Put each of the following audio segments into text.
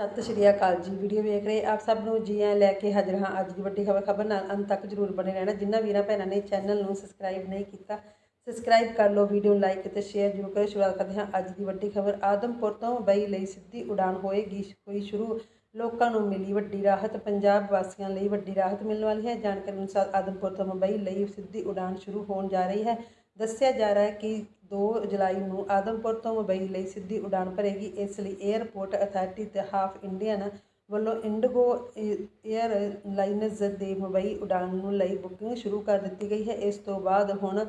ਸਤਿ ਸ਼੍ਰੀ ਅਕਾਲ ਜੀ। ਵੀਡੀਓ ਵੇਖ ਰਹੇ ਆਪ ਸਭ ਨੂੰ ਜੀ ਆਇਆਂ ਲੈ ਕੇ ਹਾਜ਼ਰ ਹਾਂ। ਅੱਜ ਦੀ ਵੱਡੀ ਖਬਰ ਖਬਰ ਨਾਲ ਅੰਤ ਤੱਕ ਜਰੂਰ ਬਣੇ ਰਹਿਣਾ। ਜਿਨ੍ਹਾਂ ਵੀਰਾਂ ਭੈਣਾਂ ਨੇ ਚੈਨਲ ਨੂੰ ਸਬਸਕ੍ਰਾਈਬ ਨਹੀਂ ਕੀਤਾ, ਸਬਸਕ੍ਰਾਈਬ ਕਰ ਲਓ, ਵੀਡੀਓ ਨੂੰ ਲਾਈਕ ਅਤੇ ਸ਼ੇਅਰ ਜਰੂਰ ਕਰੋ। ਸ਼ੁਰੂਆਤ ਕਰਦੇ ਹਾਂ ਅੱਜ ਦੀ ਵੱਡੀ ਖਬਰ। ਆਦਮਪੁਰ ਤੋਂ ਮੁੰਬਈ ਲਈ ਸਿੱਧੀ ਉਡਾਨ ਹੋਏਗੀ। ਹੋਈ ਸ਼ੁਰੂ ਲੋਕਾਂ ਨੂੰ ਮਿਲੀ ਵੱਡੀ ਰਾਹਤ। ਪੰਜਾਬ ਵਾਸੀਆਂ ਲਈ ਵੱਡੀ ਰਾਹਤ ਮਿਲਣ ਵਾਲੀ ਹੈ। ਜਾਣਕਾਰੀ ਅਨੁਸਾਰ ਆਦਮਪੁਰ ਤੋਂ ਮੁੰਬਈ ਲਈ ਸਿੱਧੀ ਉਡਾਨ ਸ਼ੁਰੂ ਹੋਣ ਜਾ ਰਹੀ ਹੈ। ਦੱਸਿਆ ਜਾ ਰਿਹਾ ਹੈ ਕਿ 2 ਜੁਲਾਈ ਨੂੰ ਆਦਮਪੁਰ ਤੋਂ ਮੁੰਬਈ ਲਈ ਸਿੱਧੀ ਉਡਾਣ ਭਰੇਗੀ। ਇਸ ਲਈ 에ਅਰਪੋਰਟ ਅਥਾਰਟੀ ਤੇ ਹਾਫ ਇੰਡੀਅਨ ਵੱਲੋਂ ਇੰਡੀਗੋ 에ਅਰ ਲਾਈਨਜ਼ ਦੇ ਮੁੰਬਈ ਉਡਾਣ ਨੂੰ ਲਈ ਬੁਕਿੰਗ ਸ਼ੁਰੂ ਕਰ ਦਿੱਤੀ ਗਈ ਹੈ। ਇਸ ਤੋਂ ਬਾਅਦ ਹੁਣ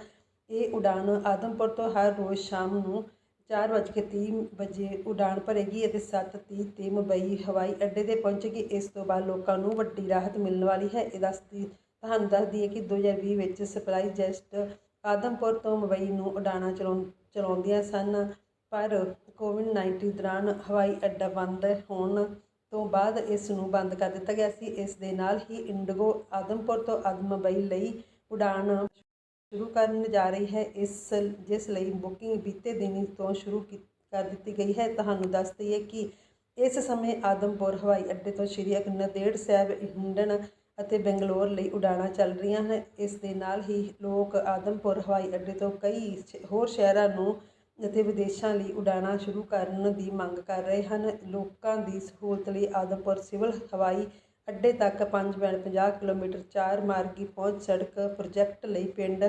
ਇਹ ਉਡਾਣ ਆਦਮਪੁਰ ਤੋਂ ਹਰ ਰੋਜ਼ ਸ਼ਾਮ ਨੂੰ 4:30 ਵਜੇ ਉਡਾਣ ਭਰੇਗੀ ਅਤੇ 7:30 ਤੇ ਮੁੰਬਈ ਹਵਾਈ ਅੱਡੇ ਤੇ ਪਹੁੰਚੇਗੀ। ਇਸ ਤੋਂ ਬਾਅਦ ਲੋਕਾਂ ਨੂੰ ਵੱਡੀ ਰਾਹਤ ਮਿਲਣ ਵਾਲੀ ਹੈ। ਇਹ ਦੱਸਦੀ ਤੁਹਾਨੂੰ ਦੱਸ ਦਈਏ ਕਿ 2020 ਵਿੱਚ ਸਪਲਾਈ ਜੈਸਟ ਆਦਮਪੁਰ ਤੋਂ ਮੁੰਬਈ ਨੂੰ ਉਡਾਣਾਂ ਚਲਾਉਂ, ਚਲਾਉਂਦੀਆਂ ਸਨ, ਪਰ ਕੋਵਿਡ-19 ਦੌਰਾਨ ਹਵਾਈ ਅੱਡਾ ਬੰਦ ਹੋਣ ਤੋਂ ਬਾਅਦ ਇਸ ਨੂੰ ਬੰਦ ਕਰ ਦਿੱਤਾ ਗਿਆ ਸੀ। ਇਸ ਦੇ ਨਾਲ ਹੀ ਇੰਡੀਗੋ ਆਦਮਪੁਰ ਤੋਂ ਆਦਮ ਮੁੰਬਈ ਲਈ ਉਡਾਣ ਸ਼ੁਰੂ ਕਰਨ ਜਾ ਰਹੀ ਹੈ। ਇਸ ਜਿਸ ਲਈ ਬੁਕਿੰਗ ਬੀਤੇ ਦਿਨੀ ਤੋਂ ਸ਼ੁਰੂ ਕੀ- ਕਰ ਦਿੱਤੀ ਗਈ ਹੈ। ਤੁਹਾਨੂੰ ਦੱਸ ਦਈਏ ਕਿ ਇਸ ਸਮੇਂ ਆਦਮਪੁਰ ਹਵਾਈ ਅੱਡੇ ਤੋਂ ਸ਼੍ਰੀ ਨੰਦੇੜ ਸਾਹਿਬ ਹਿੰਡਨ ਅਤੇ ਬੰਗਲੌਰ ਲਈ ਉਡਾਣਾਂ ਚੱਲ ਰਹੀਆਂ ਹਨ। ਇਸ ਦੇ ਨਾਲ ਹੀ ਲੋਕ ਆਦਮਪੁਰ, ਹਵਾਈ ਅੱਡੇ ਤੋਂ ਕਈ ਸ਼- ਹੋਰ ਸ਼ਹਿਰਾਂ ਨੂੰ ਅਤੇ ਵਿਦੇਸ਼ਾਂ ਲਈ ਉਡਾਣਾਂ ਸ਼ੁਰੂ ਕਰਨ ਦੀ ਮੰਗ ਕਰ ਰਹੇ ਹਨ। ਲੋਕਾਂ ਦੀ ਸਹੂਲਤ ਲਈ ਆਦਮਪੁਰ ਸਿਵਲ ਹਵਾਈ ਅੱਡੇ ਤੱਕ 5.50 ਕਿਲੋਮੀਟਰ ਚਾਰ ਮਾਰਗੀ ਪਹੁੰਚ ਸੜਕ ਪ੍ਰੋਜੈਕਟ ਲਈ ਪਿੰਡ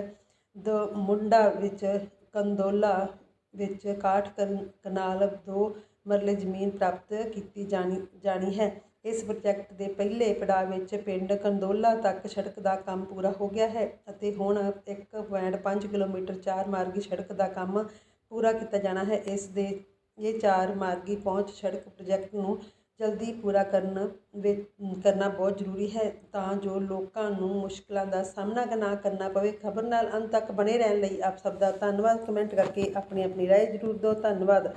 ਦ ਮੁੰਡਾ ਵਿੱਚ ਕੰਦੋਲਾ ਵਿੱਚ 61 ਕਨ- ਕਨਾਲ ਦੋ ਮਰਲੇ ਜ਼ਮੀਨ ਪ੍ਰਾਪਤ ਕੀਤੀ ਜਾਣੀ ਜਾਣੀ ਹੈ। ਇਸ ਪ੍ਰੋਜੈਕਟ ਦੇ ਪਹਿਲੇ ਪੜਾਅ ਵਿੱਚ ਪਿੰਡ ਕੰਦੋਲਾ ਤੱਕ ਸੜਕ ਦਾ ਕੰਮ ਪੂਰਾ ਹੋ ਗਿਆ ਹੈ ਅਤੇ ਹੁਣ 1.5 ਕਿਲੋਮੀਟਰ ਚਾਰ ਮਾਰਗੀ ਸੜਕ ਦਾ ਕੰਮ ਪੂਰਾ ਕੀਤਾ ਜਾਣਾ ਹੈ। ਇਸ ਦੇ ਇਹ ਚਾਰ ਮਾਰਗੀ ਪਹੁੰਚ ਸੜਕ ਪ੍ਰੋਜੈਕਟ ਨੂੰ ਜਲਦੀ ਪੂਰਾ ਕਰਨ ਵਿੱਚ ਕਰਨਾ ਬਹੁਤ ਜ਼ਰੂਰੀ ਹੈ ਤਾਂ ਜੋ ਲੋਕਾਂ ਨੂੰ ਮੁਸ਼ਕਲਾਂ ਦਾ ਸਾਹਮਣਾ ਨਾ ਕਰਨਾ ਪਵੇ। ਖਬਰ ਨਾਲ ਅੰਤ ਤੱਕ ਬਣੇ ਰਹਿਣ ਲਈ ਆਪ ਸਭ ਦਾ ਧੰਨਵਾਦ। ਕਮੈਂਟ ਕਰਕੇ ਆਪਣੀ ਆਪਣੀ ਰਾਏ ਜ਼ਰੂਰ ਦਿਓ। ਧੰਨਵਾਦ।